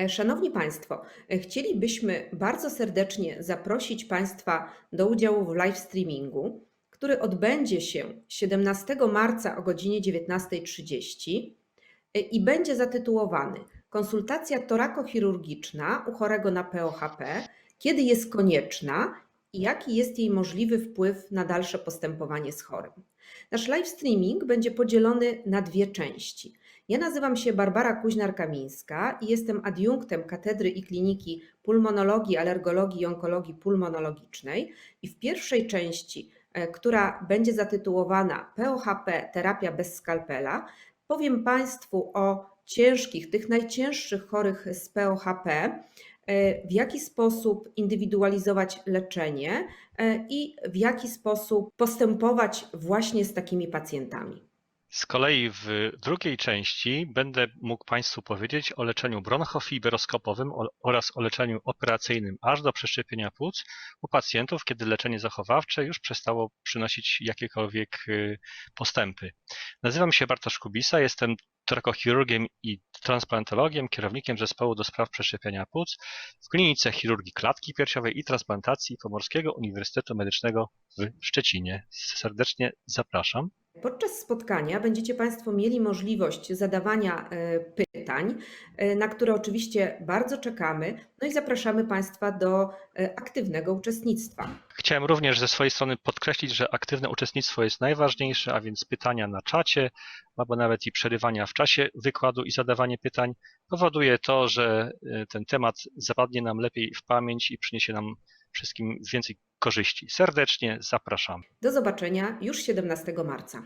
E, Szanowni Państwo, e, chcielibyśmy bardzo serdecznie zaprosić Państwa do udziału w live streamingu, który odbędzie się 17 marca o godzinie 19.30 e, i będzie zatytułowany Konsultacja torakochirurgiczna u chorego na POHP, kiedy jest konieczna i jaki jest jej możliwy wpływ na dalsze postępowanie z chorym. Nasz live streaming będzie podzielony na dwie części. Ja nazywam się Barbara Kuźnar-Kamińska i jestem adiunktem Katedry i Kliniki Pulmonologii, Alergologii i Onkologii Pulmonologicznej. I w pierwszej części, e, która będzie zatytułowana POHP terapia bez skalpela, powiem Państwu o ciężkich, tych najcięższych chorych z POHP, e, w jaki sposób indywidualizować leczenie e, i w jaki sposób postępować właśnie z takimi pacjentami. Z kolei w drugiej części będę mógł Państwu powiedzieć o leczeniu bronchofiberoskopowym oraz o leczeniu operacyjnym aż do przeszczepienia płuc u pacjentów, kiedy leczenie zachowawcze już przestało przynosić jakiekolwiek y, postępy. Nazywam się Bartosz Kubisa, jestem torakochirurgiem i transplantologiem, kierownikiem zespołu do spraw przeszczepienia płuc w Klinice Chirurgii Klatki Piersiowej i Transplantacji Pomorskiego Uniwersytetu Medycznego w Szczecinie. Serdecznie zapraszam. Podczas spotkania będziecie Państwo mieli możliwość zadawania e, pytań, e, na które oczywiście bardzo czekamy, no i zapraszamy Państwa do e, aktywnego uczestnictwa. Chciałem również ze swojej strony podkreślić, że aktywne uczestnictwo jest najważniejsze, a więc pytania na czacie, albo nawet i przerywania w czasie wykładu i zadawanie pytań powoduje to, że ten temat zapadnie nam lepiej w pamięć i przyniesie nam wszystkim więcej korzyści. Serdecznie zapraszam. Do zobaczenia już 17 marca.